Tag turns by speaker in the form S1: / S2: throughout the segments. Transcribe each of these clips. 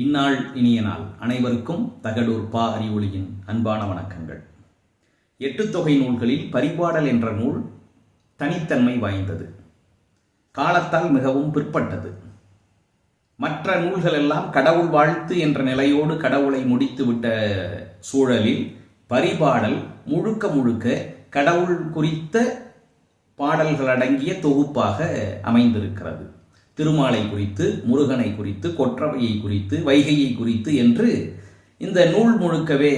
S1: இந்நாள் இனிய நாள். அனைவருக்கும் தகடூர் பா அறிவொளியின் அன்பான வணக்கங்கள். எட்டு தொகை நூல்களில் பரிபாடல் என்ற நூல் தனித்தன்மை வாய்ந்தது. காலத்தால் மிகவும் பிற்பட்டது. மற்ற நூல்களெல்லாம் கடவுள் வாழ்த்து என்ற நிலையோடு கடவுளை முடித்துவிட்ட சூழலில் பரிபாடல் முழுக்க முழுக்க கடவுள் குறித்த பாடல்கள் அடங்கிய தொகுப்பாக அமைந்திருக்கிறது. திருமாலை குறித்து முருகனை குறித்து கொற்றவையை குறித்து வைகையை குறித்து என்று இந்த நூல் முழுக்கவே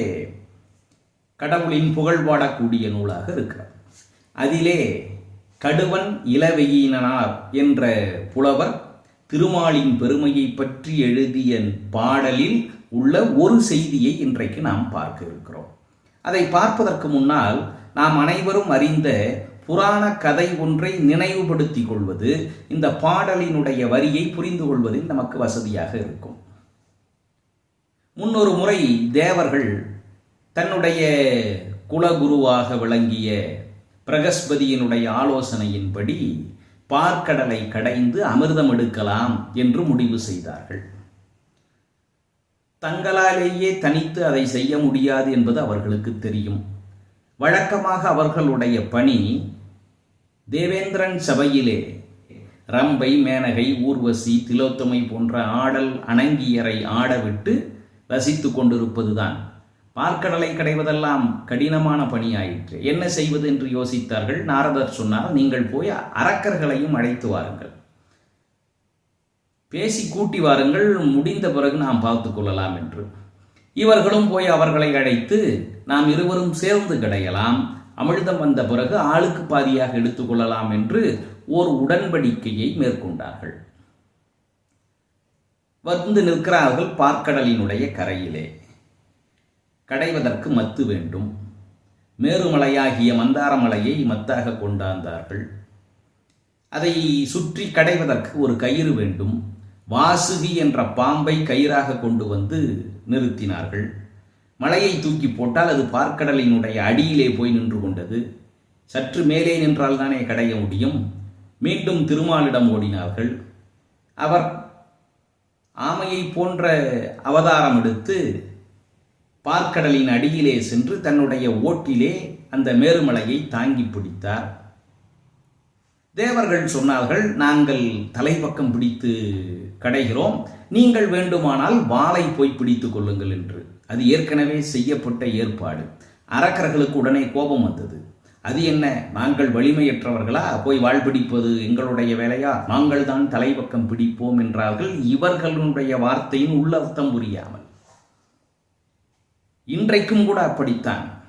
S1: கடவுளின் புகழ் பாடக்கூடிய நூலாக இருக்கிறது. அதிலே கடுவன் இளவெயினார் என்ற புலவர் திருமாலின் பெருமையை பற்றி எழுதிய பாடலில் உள்ள ஒரு செய்தியை இன்றைக்கு நாம் பார்க்க இருக்கிறோம். அதை பார்ப்பதற்கு முன்னால் நாம் அனைவரும் அறிந்த புராண கதை ஒன்றை நினைவுபடுத்திக் கொள்வது இந்த பாடலினுடைய வரியை புரிந்து கொள்வதில் நமக்கு வசதியாக இருக்கும். முன்னொரு முறை தேவர்கள் தன்னுடைய குலகுருவாக விளங்கிய பிரகஸ்பதியினுடைய ஆலோசனையின்படி பார்க்கடலை கடைந்து அமிர்தம் எடுக்கலாம் என்று முடிவு செய்தார்கள். தங்களாலேயே தனித்து அதை செய்ய முடியாது என்பது அவர்களுக்கு தெரியும். வழக்கமாக அவர்களுடைய பணி தேவேந்திரன் சபையிலே ரம்பை மேனகை ஊர்வசி திலோத்தமை போன்ற ஆடல் அணங்கியரை ஆடவிட்டு ரசித்து கொண்டிருப்பதுதான். பார்க்கடலை கடைவதெல்லாம் கடினமான பணியாயிற்று. என்ன செய்வது என்று யோசித்தார்கள். நாரதர் சொன்னால் நீங்கள் போய் அரக்கர்களையும் அழைத்து வாருங்கள். பேசி கூட்டி வாருங்கள். முடிந்த பிறகு நாம் பார்த்து கொள்ளலாம் என்று. இவர்களும் போய் அவர்களை அழைத்து நாம் இருவரும் சேர்ந்து கிடையலாம். அமிழ்தம் வந்த பிறகு ஆளுக்கு பாதியாக எடுத்துக்கொள்ளலாம் என்று ஓர் உடன்படிக்கையை மேற்கொண்டார்கள். வந்து நிற்கிறார்கள் பார்க்கடலினுடைய கரையிலே. கடைவதற்கு மத்து வேண்டும். மேருமலையாகிய மந்தாரமலையை மத்தாக கொண்டாந்தார்கள். அதை சுற்றி கடைவதற்கு ஒரு கயிறு வேண்டும். வாசுகி என்ற பாம்பை கயிறாக கொண்டு வந்து நிறுத்தினார்கள். மலையை தூக்கி போட்டால் அது பார்க்கடலினுடைய அடியிலே போய் நின்று கொண்டது. சற்று மேலே நின்றால் தானே கடைய முடியும். மீண்டும் திருமாலிடம் ஓடினார்கள். அவர் ஆமையை போன்ற அவதாரம் எடுத்து பார்க்கடலின் அடியிலே சென்று தன்னுடைய ஓட்டிலே அந்த மேருமலையை தாங்கி பிடித்தார். தேவர்கள் சொன்னார்கள் நாங்கள் தலைப்பக்கம் பிடித்து கடைகிறோம். நீங்கள் வேண்டுமானால் வாளை போய் பிடித்துக் கொள்ளுங்கள் என்று. அது ஏற்கனவே செய்யப்பட்ட ஏற்பாடு. அரக்கர்களுக்கு உடனே கோபம் வந்தது. அது என்ன? நாங்கள் வலிமையற்றவர்களா? போய் வாழ் பிடிப்பது எங்களுடைய வேலையா? நாங்கள் தான் தலைப்பக்கம் பிடிப்போம் என்றார்கள். இவர்களுடைய வார்த்தையின் உள்ளர்த்தம் புரியாமல். இன்றைக்கும் கூட அப்படித்தான்.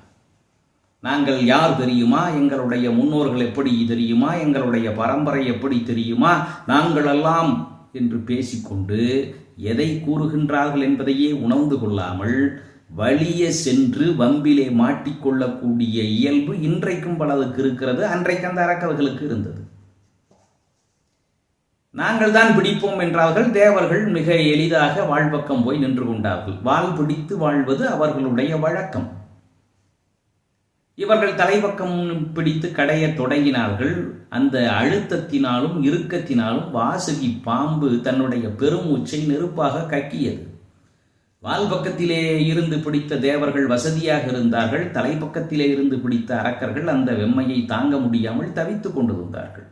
S1: நாங்கள் யார் தெரியுமா? எங்களுடைய முன்னோர்கள் எப்படி தெரியுமா? எங்களுடைய பரம்பரை எப்படி தெரியுமா? நாங்களெல்லாம் என்று பேசிக்கொண்டு எதை கூறுகின்றார்கள் என்பதையே உணர்ந்து கொள்ளாமல் வழியே சென்று வம்பிலே மாட்டிக்கொள்ளக்கூடிய இயல்பு இன்றைக்கும் பலருக்கு இருக்கிறது அன்றைக்கு அந்த அரக்கர்களுக்கு இருந்தது. நாங்கள் தான் பிடிப்போம் என்றார்கள் தேவர்கள் மிக எளிதாக வாழ்பக்கம் போய் நின்று கொண்டார்கள். வாழ் பிடித்து வாழ்வது அவர்களுடைய வழக்கம். இவர்கள் தலைப்பக்கம் பிடித்து கடைய தொடங்கினார்கள். அந்த அழுத்தத்தினாலும் இறுக்கத்தினாலும் வாசுகி பாம்பு தன்னுடைய பெருமூச்சை நெருப்பாக கக்கியது. வால் பக்கத்திலே இருந்து பிடித்த தேவர்கள் வசதியாக இருந்தார்கள். தலைப்பக்கத்திலே இருந்து பிடித்த அரக்கர்கள் அந்த வெம்மையை தாங்க முடியாமல் தவித்துக் கொண்டிருந்தார்கள்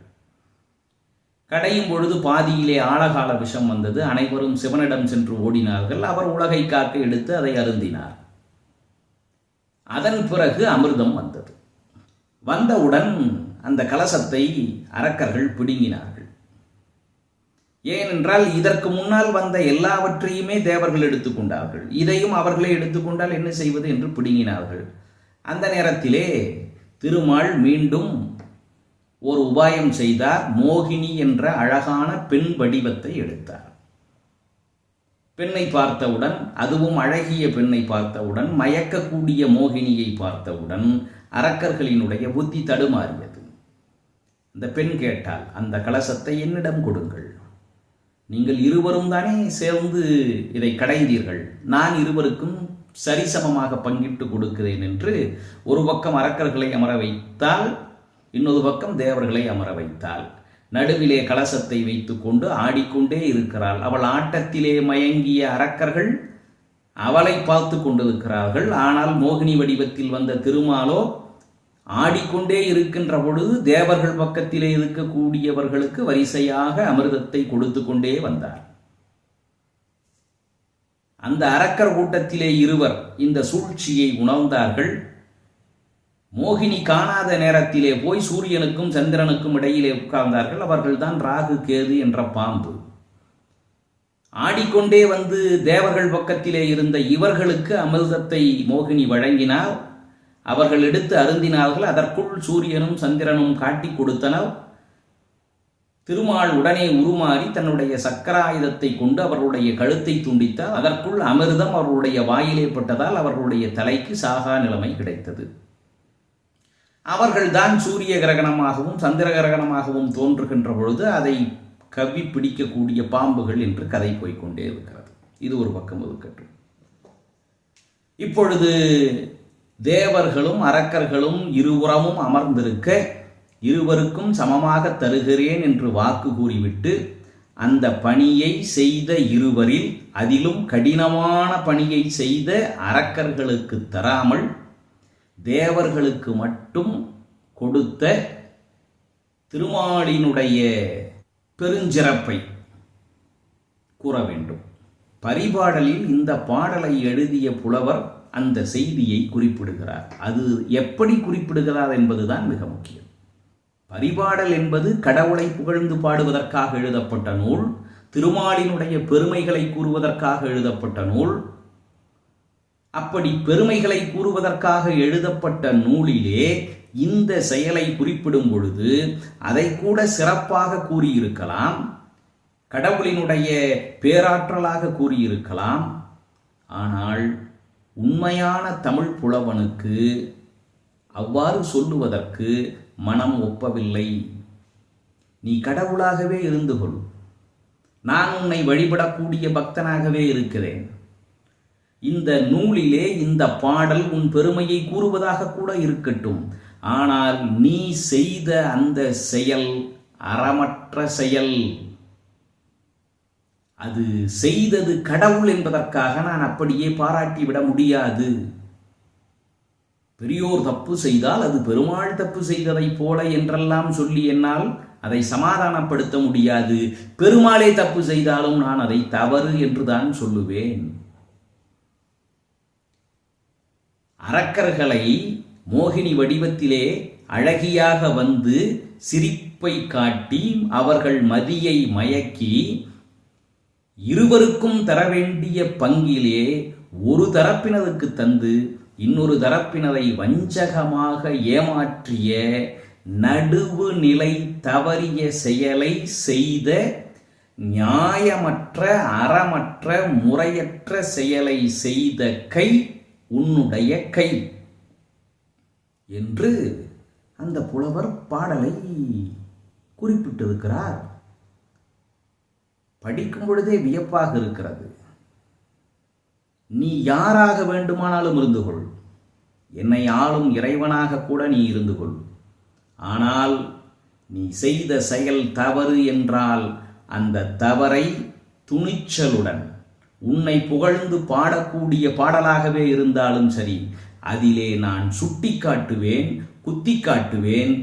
S1: கடையும் பொழுது பாதியிலே ஆழகால விஷம் வந்தது. அனைவரும் சிவனிடம் சென்று ஓடினார்கள். அவர் உலகை காக்க எடுத்து அதை அருந்தினார். அதன் பிறகு அமிர்தம் வந்தது. வந்தவுடன் அந்த கலசத்தை அரக்கர்கள் பிடுங்கினார்கள். ஏனென்றால் இதற்கு முன்னால் வந்த எல்லாவற்றையுமே தேவர்கள் எடுத்துக்கொண்டார்கள் இதையும் அவர்களே எடுத்துக்கொண்டால் என்ன செய்வது என்று பிடுங்கினார்கள். அந்த நேரத்திலே திருமால் மீண்டும் ஒரு உபாயம் செய்தார். மோகினி என்ற அழகான பெண் வடிவத்தை எடுத்தார். பெண்ணை பார்த்தவுடன் அதுவும் அழகிய பெண்ணை பார்த்தவுடன் மயக்கக்கூடிய மோகினியை பார்த்தவுடன் அரக்கர்களினுடைய புத்தி தடுமாறியது. அந்த பெண் கேட்டால் அந்த கலசத்தை என்னிடம் கொடுங்கள். நீங்கள் இருவரும் தானே சேர்ந்து இதை கடைந்தீர்கள். நான் இருவருக்கும் சரிசமமாக பங்கிட்டு கொடுக்கிறேன் என்று ஒரு பக்கம் அரக்கர்களை அமர வைத்தால் இன்னொரு பக்கம் தேவர்களை அமர வைத்தால் நடுவிலே கலசத்தை வைத்துக்கொண்டு ஆடிக்கொண்டே இருக்கிறாள். அவள் ஆட்டத்திலே மயங்கிய அரக்கர்கள் அவளை பார்த்து கொண்டிருக்கிறார்கள். ஆனால் மோகினி வடிவத்தில் வந்த திருமாலோ ஆடிக்கொண்டே இருக்கின்ற பொழுது தேவர்கள் பக்கத்திலே இருக்கக்கூடியவர்களுக்கு வரிசையாக அமிர்தத்தை கொடுத்து கொண்டே வந்தார். அந்த அரக்கர் கூட்டத்திலே இருவர் இந்த சூழ்ச்சியை உணர்ந்தார்கள். மோகினி காணாத நேரத்திலே போய் சூரியனுக்கும் சந்திரனுக்கும் இடையிலே உட்கார்ந்தார்கள். அவர்கள்தான் ராகு கேது என்ற பாம்பு. ஆடிக்கொண்டே வந்து தேவர்கள் பக்கத்திலே இருந்த இவர்களுக்கு அமிர்தத்தை மோகினி வழங்கினால் அவர்கள் எடுத்து அருந்தினார்கள். அதற்குள் சூரியனும் சந்திரனும் காட்டி கொடுத்தனர். திருமால் உடனே உருமாறி தன்னுடைய சக்கராயுதத்தை கொண்டு அவர்களுடைய கழுத்தை துண்டித்தார். அதற்குள் அமிர்தம் அவர்களுடைய வாயிலே பட்டதால் அவர்களுடைய தலைக்கு சாகா நிலைமை கிடைத்தது. அவர்கள்தான் சூரிய கிரகணமாகவும் சந்திர கிரகணமாகவும் தோன்றுகின்ற பொழுது அதை கவி பிடிக்கக்கூடிய பாம்புகள் என்று கதை போய்கொண்டே இருக்கிறது. இது ஒரு பக்கம் இருக்கட்டும் இப்பொழுது தேவர்களும் அரக்கர்களும் இருபுறமும் அமர்ந்திருக்க இருவருக்கும் சமமாக தருகிறேன் என்று வாக்கு கூறிவிட்டு அந்த பணியை செய்த இருவரில் அதிலும் கடினமான பணியை செய்த அரக்கர்களுக்கு தராமல் தேவர்களுக்கு மட்டும் கொடுத்த திருமாலினுடைய பெருஞ்சிறப்பை கூற வேண்டும். பரிபாடலில் இந்த பாடலை எழுதிய புலவர் அந்த செய்தியை குறிப்பிடுகிறார். அது எப்படி குறிப்பிடுகிறார் என்பதுதான் மிக முக்கியம். பரிபாடல் என்பது கடவுளை புகழ்ந்து பாடுவதற்காக எழுதப்பட்ட நூல் திருமாலினுடைய பெருமைகளை கூறுவதற்காக எழுதப்பட்ட நூல் அப்படி பெருமைகளை கூறுவதற்காக எழுதப்பட்ட நூலிலே இந்த செயலை குறிப்பிடும் பொழுது அதை கூட சிறப்பாக கூறியிருக்கலாம் கடவுளினுடைய பேராற்றலாக கூறியிருக்கலாம். ஆனால் உண்மையான தமிழ் புலவனுக்கு அவ்வாறு சொல்லுவதற்கு மனம் ஒப்பவில்லை. நீ கடவுளாகவே இருந்து கொள். நான் உன்னை வழிபடக்கூடிய பக்தனாகவே இருக்கிறேன். இந்த நூலிலே இந்த பாடல் உன் பெருமையை கூறுவதாக கூட இருக்கட்டும். ஆனால் நீ செய்த அந்த செயல் அறமற்ற செயல். அது செய்தது கடவுள் என்பதற்காக நான் அப்படியே பாராட்டி விட முடியாது. பெரியோர் தப்பு செய்தால் அது பெருமாள் தப்பு செய்ததைப் போல என்றெல்லாம் சொல்லி என்னால் அதை சமாதானப்படுத்த முடியாது. பெருமாளே தப்பு செய்தாலும் நான் அதை தவறு என்றுதான் சொல்லுவேன். அரக்கர்களை மோகினி வடிவத்திலே அழகியாக வந்து சிரிப்பை காட்டி அவர்கள் மதியை மயக்கி இருவருக்கும் தர வேண்டிய பங்கிலே ஒரு தரப்பினருக்கு தந்து இன்னொரு தரப்பினரை வஞ்சகமாக ஏமாற்றிய நடுவு நிலை தவறிய செயலை செய்த நியாயமற்ற அறமற்ற முறையற்ற செயலை செய்த கை உன்னுடைய கை என்று அந்த புலவர் பாடலை குறிப்பிட்டிருக்கிறார். படிக்கும் பொழுதே வியப்பாக இருக்கிறது. நீ யாராக வேண்டுமானாலும் இருந்து கொள். என்னை ஆளும் இறைவனாக கூட நீ இருந்து கொள். ஆனால் நீ செய்த செயல் தவறு என்றால் அந்த தவறை துணிச்சலுடன் உன்னை புகழ்ந்து பாடக்கூடிய பாடலாகவே இருந்தாலும் சரி அதிலே நான் சுட்டி காட்டுவேன் குத்தி காட்டுவேன்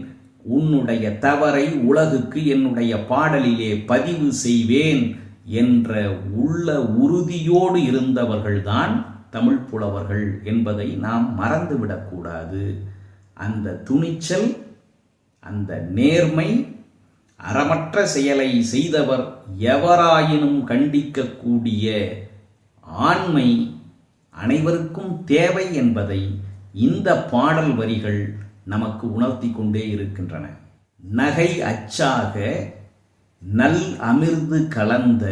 S1: உன்னுடைய தவறை உலகுக்கு என்னுடைய பாடலிலே பதிவு செய்வேன் என்ற உள்ள உறுதியோடு இருந்தவர்கள்தான் தமிழ் புலவர்கள் என்பதை நாம் மறந்துவிடக்கூடாது. அந்த துணிச்சல் அந்த நேர்மை அறமற்ற செயலை செய்தவர் எவராயினும் கண்டிக்கக்கூடிய ஆண்மை அனைவருக்கும் தேவை என்பதை இந்த பாடல் வரிகள் நமக்கு உணர்த்தி கொண்டே இருக்கின்றன. நகை அச்சாக நல் அமிர்து கலந்த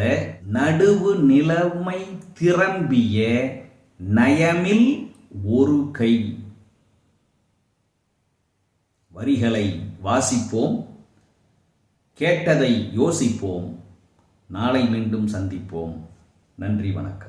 S1: நடுவு நிலைமை திரம்பிய நயமில் ஒரு கை. வரிகளை வாசிப்போம் கேட்டதை யோசிப்போம் நாளை மீண்டும் சந்திப்போம். நன்றி வணக்கம்.